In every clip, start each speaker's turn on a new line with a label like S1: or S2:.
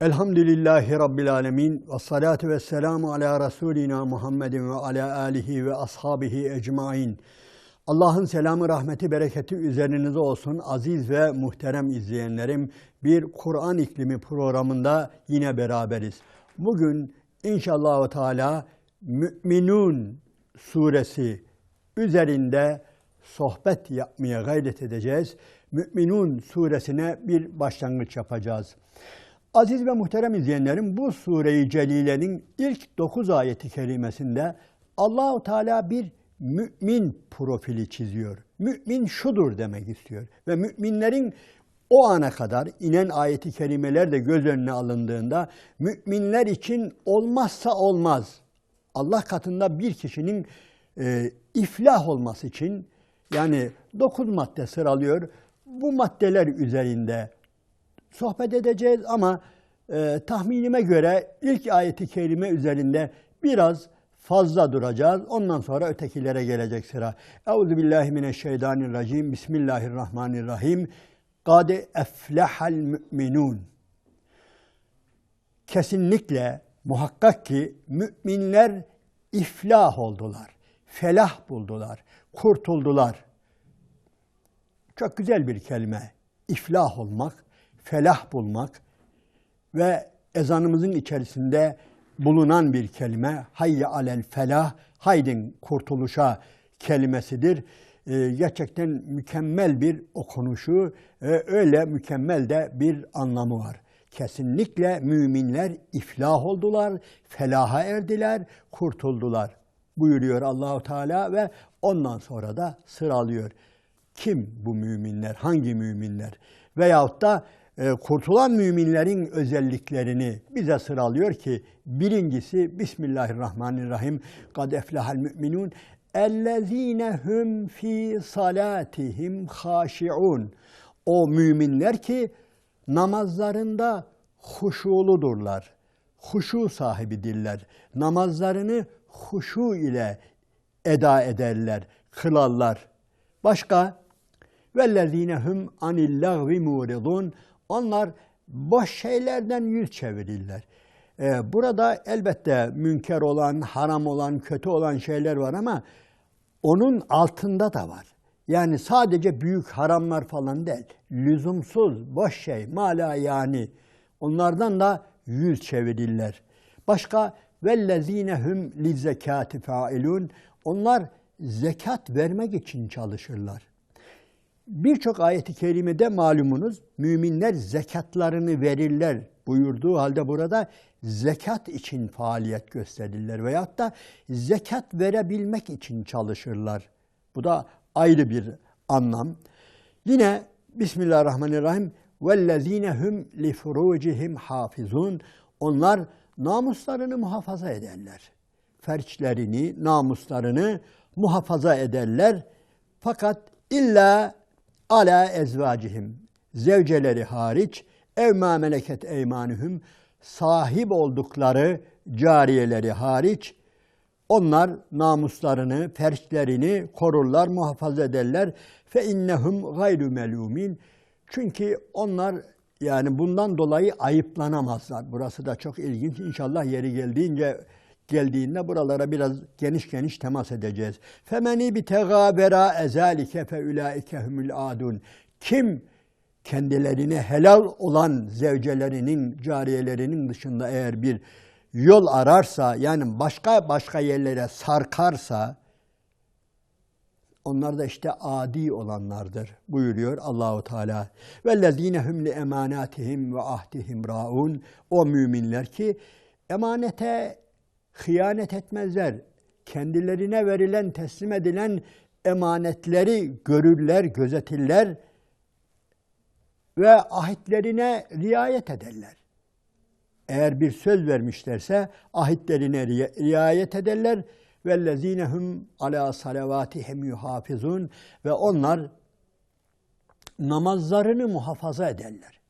S1: Elhamdülillahi Rabbil Alemin ve salatu ve selamu ala Resulina Muhammedin ve ala alihi ve ashabihi ecmain. Allah'ın selamı, rahmeti, bereketi üzerinize olsun aziz ve muhterem izleyenlerim. Bir Kur'an iklimi programında yine beraberiz. Bugün inşallah Teala Müminun suresi üzerinde sohbet yapmaya gayret edeceğiz. Müminun suresine bir başlangıç yapacağız. Aziz ve muhterem izleyenlerim bu sure-i celilenin ilk 9 ayeti kerimesinde Allahu Teala bir mümin profili çiziyor. Mümin şudur demek istiyor. Ve müminlerin o ana kadar inen ayeti kerimeler de göz önüne alındığında müminler için olmazsa olmaz. Allah katında bir kişinin e, iflah olması için yani dokuz madde sıralıyor. Bu maddeler üzerinde sohbet edeceğiz ama e, tahminime göre ilk ayeti kerime üzerinde biraz fazla duracağız. Ondan sonra ötekilere gelecek sıra. Euzu billahi mineşşeytanirracim. Bismillahirrahmanirrahim. Kade eflehal müminun. Kesinlikle muhakkak ki müminler iflah oldular. Felah buldular. Kurtuldular. Çok güzel bir kelime. İflah olmak, felah bulmak ve ezanımızın içerisinde bulunan bir kelime hayye alel felah, haydin kurtuluşa kelimesidir. Ee, gerçekten mükemmel bir okunuşu, e, öyle mükemmel de bir anlamı var. Kesinlikle müminler iflah oldular, felaha erdiler, kurtuldular buyuruyor Allahu Teala ve ondan sonra da sıralıyor. Kim bu müminler? Hangi müminler? Veyahut da kurtulan müminlerin özelliklerini bize sıralıyor ki birincisi Bismillahirrahmanirrahim. Kad eflahal müminun ellezine hum fi salatihim haşiun. O müminler ki namazlarında huşuludurlar. Huşu sahibidirler. Namazlarını huşu ile eda ederler, kılarlar. Başka vellezine hum anil lagvi muridun. Onlar boş şeylerden yüz çevirirler. Ee, burada elbette münker olan, haram olan, kötü olan şeyler var ama onun altında da var. Yani sadece büyük haramlar falan değil. Lüzumsuz, boş şey, mala yani. Onlardan da yüz çevirirler. Başka vellezine hum li zekati failun. Onlar zekat vermek için çalışırlar. Birçok ayeti kerimede malumunuz müminler zekatlarını verirler buyurduğu halde burada zekat için faaliyet gösterirler veyahut da zekat verebilmek için çalışırlar. Bu da ayrı bir anlam. Yine Bismillahirrahmanirrahim vellezine hum li furucihim. Onlar namuslarını muhafaza ederler. Ferçlerini, namuslarını muhafaza ederler. Fakat illa ala ezvacihim zevceleri hariç ev ma meleket eymanuhum sahip oldukları cariyeleri hariç onlar namuslarını, ferçlerini korurlar, muhafaza ederler. Fe innehum gayru melumin. Çünkü onlar yani bundan dolayı ayıplanamazlar. Burası da çok ilginç. İnşallah yeri geldiğince geldiğinde buralara biraz geniş geniş temas edeceğiz. Femeni bi tegabera ezalike fe ulaike humul adun. Kim kendilerine helal olan zevcelerinin, cariyelerinin dışında eğer bir yol ararsa, yani başka başka yerlere sarkarsa, onlar da işte adi olanlardır buyuruyor Allahu Teala. Vellezine hum li emanatihim ve ahdihim raun. O müminler ki emanete hıyanet etmezler. Kendilerine verilen, teslim edilen emanetleri görürler, gözetirler ve ahitlerine riayet ederler. Eğer bir söz vermişlerse ahitlerine riayet ederler. Vellezinehum ala salavatihim yuhafizun ve onlar namazlarını muhafaza ederler.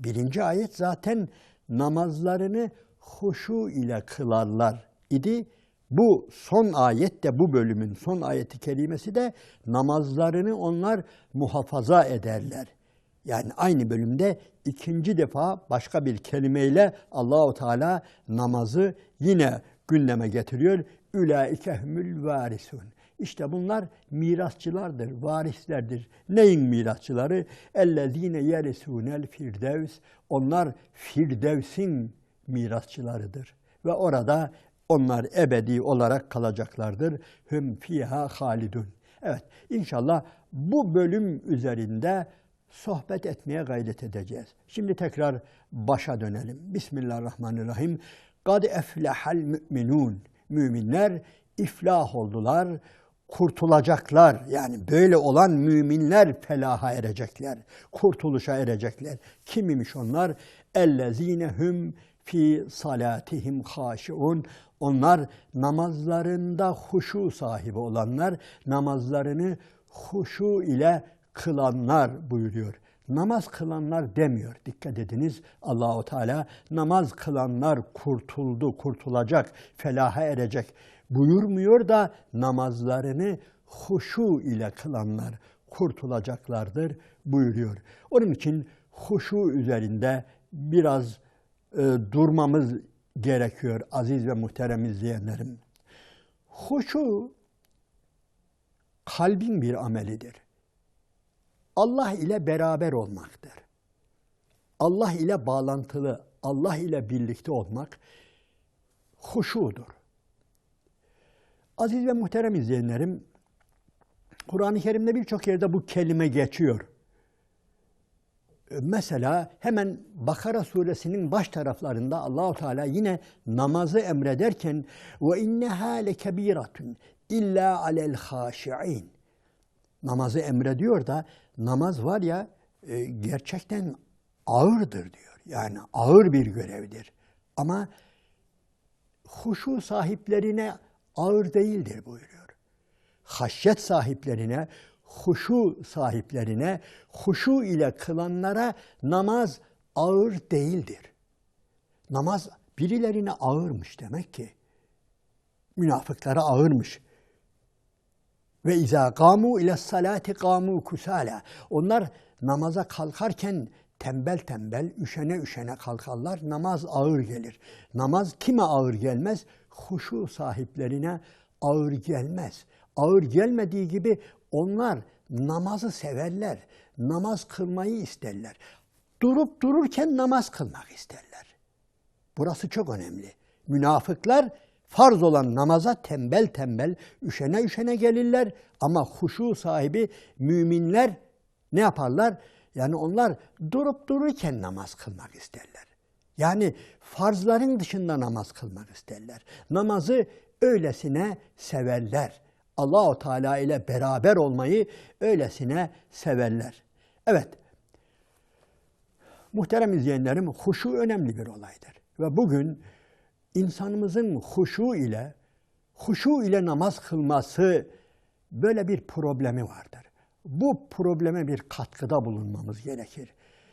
S1: Birinci ayet zaten namazlarını huşu ile kılarlar idi. Bu son ayet de bu bölümün son ayeti kerimesi de namazlarını onlar muhafaza ederler. Yani aynı bölümde ikinci defa başka bir kelimeyle Allahu Teala namazı yine gündeme getiriyor. Ülaike humul varisun. İşte bunlar mirasçılardır, varislerdir. Neyin mirasçıları? Ellezine yerisunel firdevs. Onlar Firdevs'in mirasçılarıdır. Ve orada onlar ebedi olarak kalacaklardır. Hüm fiha halidun. Evet, inşallah bu bölüm üzerinde sohbet etmeye gayret edeceğiz. Şimdi tekrar başa dönelim. Bismillahirrahmanirrahim. Kad eflehal müminun. Müminler iflah oldular, kurtulacaklar. Yani böyle olan müminler felaha erecekler, kurtuluşa erecekler. Kimmiş onlar? Ellezine hum fi salatihim haşiun. Onlar namazlarında huşu sahibi olanlar, namazlarını huşu ile kılanlar buyuruyor. Namaz kılanlar demiyor. Dikkat ediniz Allahu Teala namaz kılanlar kurtuldu, kurtulacak, felaha erecek buyurmuyor da namazlarını huşu ile kılanlar kurtulacaklardır buyuruyor. Onun için huşu üzerinde biraz e, durmamız gerekiyor aziz ve muhterem izleyenlerim. Huşu kalbin bir amelidir. Allah ile beraber olmaktır. Allah ile bağlantılı, Allah ile birlikte olmak huşudur. Aziz ve muhterem izleyenlerim, Kur'an-ı Kerim'de birçok yerde bu kelime geçiyor. Mesela hemen Bakara suresinin baş taraflarında Allahu Teala yine namazı emrederken ve inneha lekebiratun illa alel haşiin. Namazı emrediyor da namaz var ya e, gerçekten ağırdır diyor. Yani ağır bir görevdir. Ama huşu sahiplerine ağır değildir buyuruyor. Haşyet sahiplerine, huşu sahiplerine, huşu ile kılanlara namaz ağır değildir. Namaz birilerine ağırmış demek ki. Münafıklara ağırmış. Ve izâ kâmû ile salâti kâmû kusâlâ. Onlar namaza kalkarken tembel tembel, üşene üşene kalkarlar. Namaz ağır gelir. Namaz kime ağır gelmez? Huşu sahiplerine ağır gelmez. Ağır gelmediği gibi onlar namazı severler. Namaz kılmayı isterler. Durup dururken namaz kılmak isterler. Burası çok önemli. Münafıklar farz olan namaza tembel tembel, üşene üşene gelirler ama huşu sahibi müminler ne yaparlar? Yani onlar durup dururken namaz kılmak isterler. Yani farzların dışında namaz kılmak isterler. Namazı öylesine severler. Allahu Teala ile beraber olmayı öylesine severler. Evet. Muhterem izleyenlerim, huşu önemli bir olaydır. Ve bugün insanımızın huşu ile huşu ile namaz kılması böyle bir problemi vardır. Bu probleme bir katkıda bulunmamız gerekir.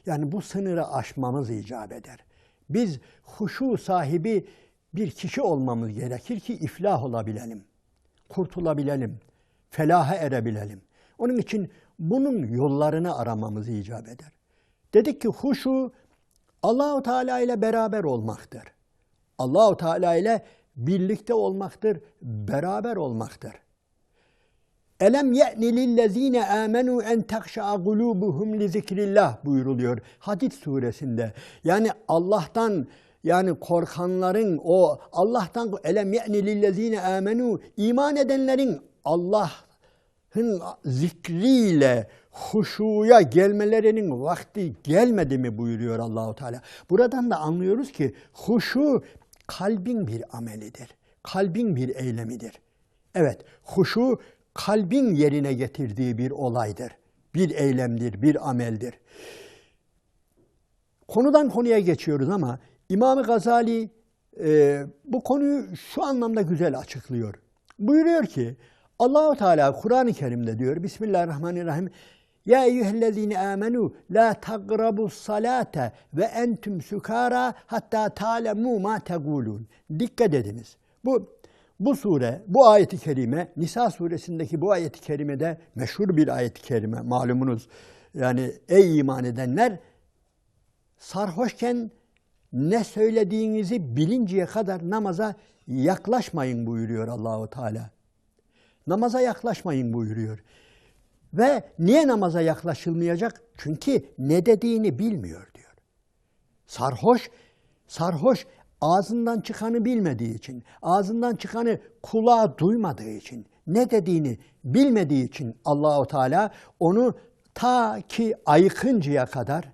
S1: Yani bu sınırı aşmamız icap eder. Biz huşu sahibi bir kişi olmamız gerekir ki iflah olabilelim, kurtulabilelim, felaha erebilelim. Onun için bunun yollarını aramamız icap eder. Dedik ki huşu Allahu Teala ile beraber olmaktır. Allahu Teala ile birlikte olmaktır, beraber olmaktır. Elem ye'ni lillezine amenu en tehşa'a gulubuhum li zikrillah buyuruluyor Hadid suresinde. Yani Allah'tan yani korkanların o Allah'tan elem ye'ni lillezine amenu iman edenlerin Allah'ın zikriyle huşuya gelmelerinin vakti gelmedi mi buyuruyor Allahu Teala. Buradan da anlıyoruz ki huşu kalbin bir amelidir. Kalbin bir eylemidir. Evet, huşu kalbin yerine getirdiği bir olaydır. Bir eylemdir, bir ameldir. Konudan konuya geçiyoruz ama İmam Gazali e, bu konuyu şu anlamda güzel açıklıyor. Buyuruyor ki Allahu Teala Kur'an-ı Kerim'de diyor Bismillahirrahmanirrahim ya eyyühellezine amenu la tagrabus salate ve entüm sukara hatta ta'lemu ma tegulun. Dikkat ediniz. Bu bu sure, bu ayeti kerime, Nisa suresindeki bu ayeti kerimede meşhur bir ayeti kerime malumunuz. Yani ey iman edenler sarhoşken ne söylediğinizi bilinceye kadar namaza yaklaşmayın buyuruyor Allahu Teala. Namaza yaklaşmayın buyuruyor. Ve niye namaza yaklaşılmayacak? Çünkü ne dediğini bilmiyor diyor. Sarhoş, sarhoş ağzından çıkanı bilmediği için, ağzından çıkanı kulağı duymadığı için, ne dediğini bilmediği için Allahu Teala onu ta ki ayıkıncaya kadar,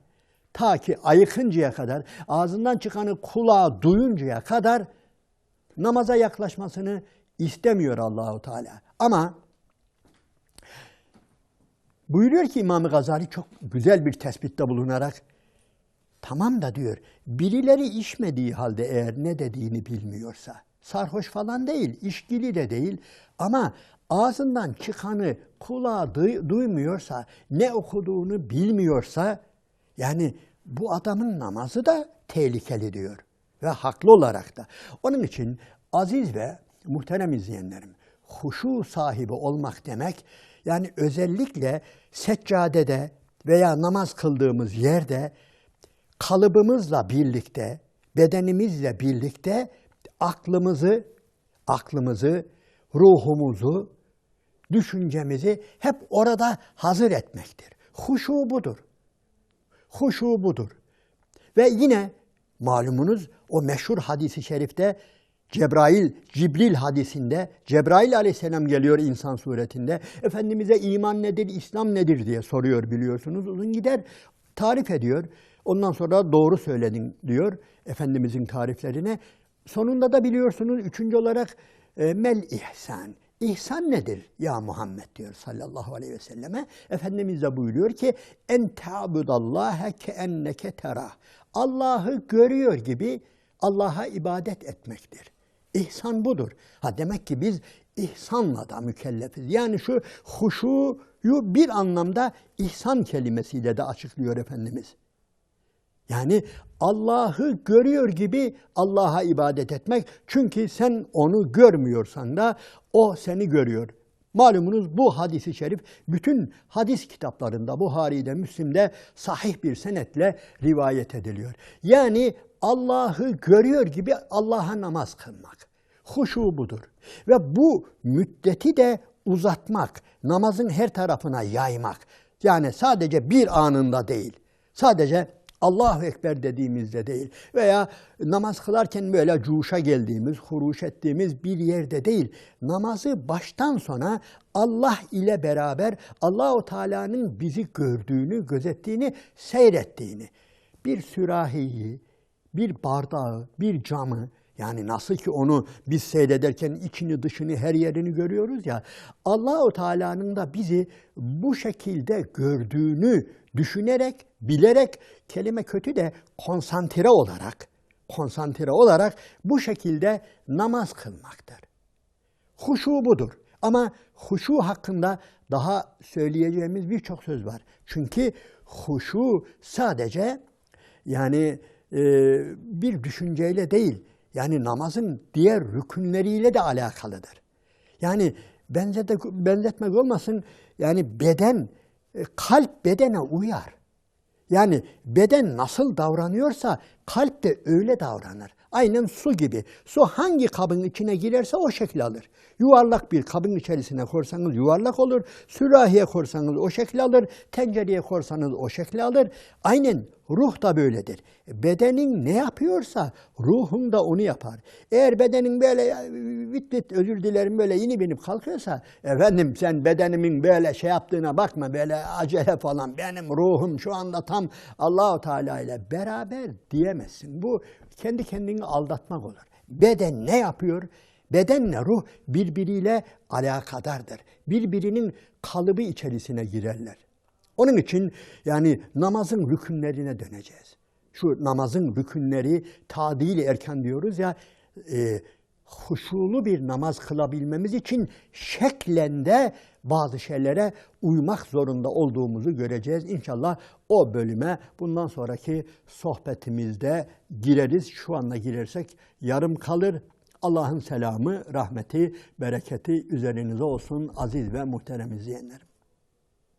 S1: ta ki ayıkıncaya kadar, ağzından çıkanı kulağı duyuncaya kadar namaza yaklaşmasını istemiyor Allahu Teala. Ama buyuruyor ki İmam Gazali çok güzel bir tespitte bulunarak tamam da diyor birileri içmediği halde eğer ne dediğini bilmiyorsa sarhoş falan değil, işkili de değil ama ağzından çıkanı kulağı duy- duymuyorsa, ne okuduğunu bilmiyorsa yani bu adamın namazı da tehlikeli diyor ve haklı olarak da. Onun için aziz ve muhterem izleyenlerim, huşu sahibi olmak demek yani özellikle seccadede veya namaz kıldığımız yerde kalıbımızla birlikte, bedenimizle birlikte aklımızı, aklımızı, ruhumuzu, düşüncemizi hep orada hazır etmektir. Huşu budur. Huşu budur. Ve yine malumunuz o meşhur hadisi şerifte Cebrail, Cibril hadisinde Cebrail aleyhisselam geliyor insan suretinde. Efendimiz'e iman nedir, İslam nedir diye soruyor biliyorsunuz. Uzun gider tarif ediyor. Ondan sonra doğru söyledin diyor Efendimizin tariflerine. Sonunda da biliyorsunuz üçüncü olarak e, mel ihsan. İhsan nedir ya Muhammed diyor sallallahu aleyhi ve selleme. Efendimiz de buyuruyor ki en ta'budallaha ke enneke terah. Allah'ı görüyor gibi Allah'a ibadet etmektir. İhsan budur. Ha demek ki biz ihsanla da mükellefiz. Yani şu huşuyu bir anlamda ihsan kelimesiyle de açıklıyor Efendimiz. Yani Allah'ı görüyor gibi Allah'a ibadet etmek. Çünkü sen onu görmüyorsan da o seni görüyor. Malumunuz bu hadisi şerif bütün hadis kitaplarında Buhari'de, Müslim'de sahih bir senetle rivayet ediliyor. Yani Allah'ı görüyor gibi Allah'a namaz kılmak. Huşu budur. Ve bu müddeti de uzatmak, namazın her tarafına yaymak. Yani sadece bir anında değil. Sadece Allahu Ekber dediğimizde değil veya namaz kılarken böyle cuşa geldiğimiz, huruş ettiğimiz bir yerde değil. Namazı baştan sona Allah ile beraber Allahu Teala'nın bizi gördüğünü, gözettiğini, seyrettiğini, bir sürahiyi, bir bardağı, bir camı yani nasıl ki onu biz seyrederken içini dışını her yerini görüyoruz ya Allahu Teala'nın da bizi bu şekilde gördüğünü düşünerek, bilerek kelime kötü de konsantre olarak konsantre olarak bu şekilde namaz kılmaktır. Huşu budur. Ama huşu hakkında daha söyleyeceğimiz birçok söz var. Çünkü huşu sadece yani e, bir düşünceyle değil, yani namazın diğer rükünleriyle de alakalıdır. Yani benzetmek, benzetmek olmasın, yani beden, e, kalp bedene uyar. Yani beden nasıl davranıyorsa kalp de öyle davranır. Aynen su gibi. Su hangi kabın içine girerse o şekil alır. Yuvarlak bir kabın içerisine korsanız yuvarlak olur. Sürahiye korsanız o şekil alır. Tencereye korsanız o şekil alır. Aynen ruh da böyledir. Bedenin ne yapıyorsa ruhun da onu yapar. Eğer bedenin böyle vit vit özür dilerim böyle yeni binip kalkıyorsa efendim sen bedenimin böyle şey yaptığına bakma böyle acele falan benim ruhum şu anda tam Allahu Teala ile beraber diyemezsin. Bu kendi kendini aldatmak olur. Beden ne yapıyor? Bedenle ruh birbiriyle alakadardır. Birbirinin kalıbı içerisine girerler. Onun için yani namazın rükünlerine döneceğiz. Şu namazın rükünleri tadil erken diyoruz ya e, huşulu bir namaz kılabilmemiz için şeklende bazı şeylere uymak zorunda olduğumuzu göreceğiz. İnşallah o bölüme bundan sonraki sohbetimizde gireriz. Şu anda girersek yarım kalır. Allah'ın selamı, rahmeti, bereketi üzerinize olsun aziz ve muhterem izleyenlerim.